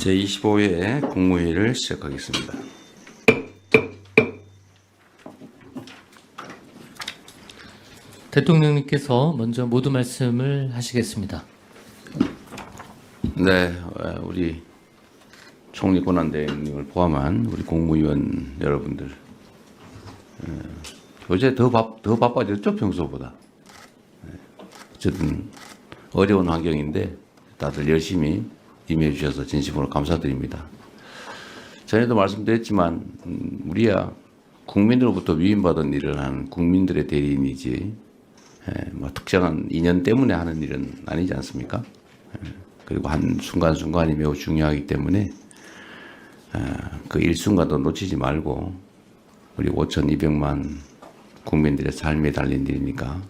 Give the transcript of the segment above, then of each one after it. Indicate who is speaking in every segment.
Speaker 1: 제25회 국무회의를 시작하겠습니다.
Speaker 2: 대통령님께서 먼저 모두 말씀을 하시겠습니다.
Speaker 1: 네, 어, 우리 총리 권한대행님을 포함한 우리 국무위원 여러분들 어, 요새 더, 바, 더 바빠졌죠 평소보다 네, 어쨌든 어려운 환경인데 다들 열심히 임해 주셔서 진심으로 감사드립니다. 전에도 말씀드렸지만 음, 우리야 국민으로부터 위임받은 일을 하는 국민들의 대리인이지 예, 뭐 특정한 인연 때문에 하는 일은 아니지 않습니까? 예, 그리고 한 순간순간이 매우 중요하기 때문에 아, 그 일순간도 놓치지 말고 우리 5,200만 국민들의 삶에 달린 일이니까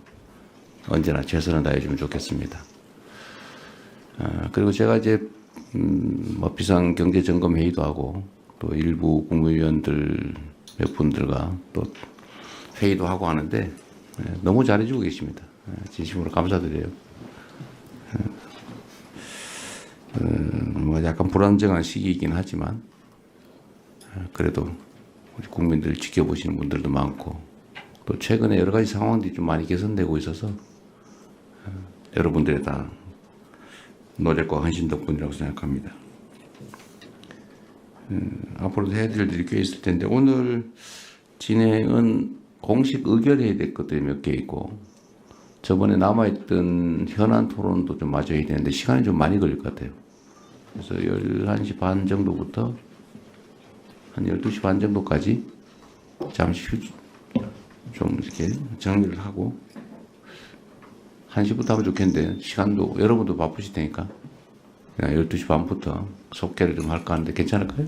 Speaker 1: 언제나 최선을 다해주면 좋겠습니다. 아, 그리고 제가 이제 음, 뭐 비상 경제 점검 회의도 하고 또 일부 국무위원들 몇 분들과 또 회의도 하고 하는데 예, 너무 잘해주고 계십니다. 예, 진심으로 감사드려요. 음, 뭐 약간 불안정한 시기이긴 하지만 어, 그래도 우리 국민들 지켜보시는 분들도 많고 또 최근에 여러 가지 상황들이 좀 많이 개선되고 있어서 어, 여러분들의 다 노력과 헌신 덕분이라고 생각합니다. 음, 앞으로도 해드릴 일이 꽤 있을 텐데 오늘 진행은 공식 의결해야 될 것들이 몇개 있고 저번에 남아있던 현안 토론도 좀 해야 되는데 시간이 좀 많이 걸릴 것 같아요. 그래서 11시 반 정도부터 한 12시 반 정도까지 잠시 휴, 좀 이렇게 정리를 하고 1시부터 하면 좋겠는데 시간도 여러분도 바쁘실 테니까 그냥 12시 반부터 속개를 좀 할까 하는데 괜찮을까요?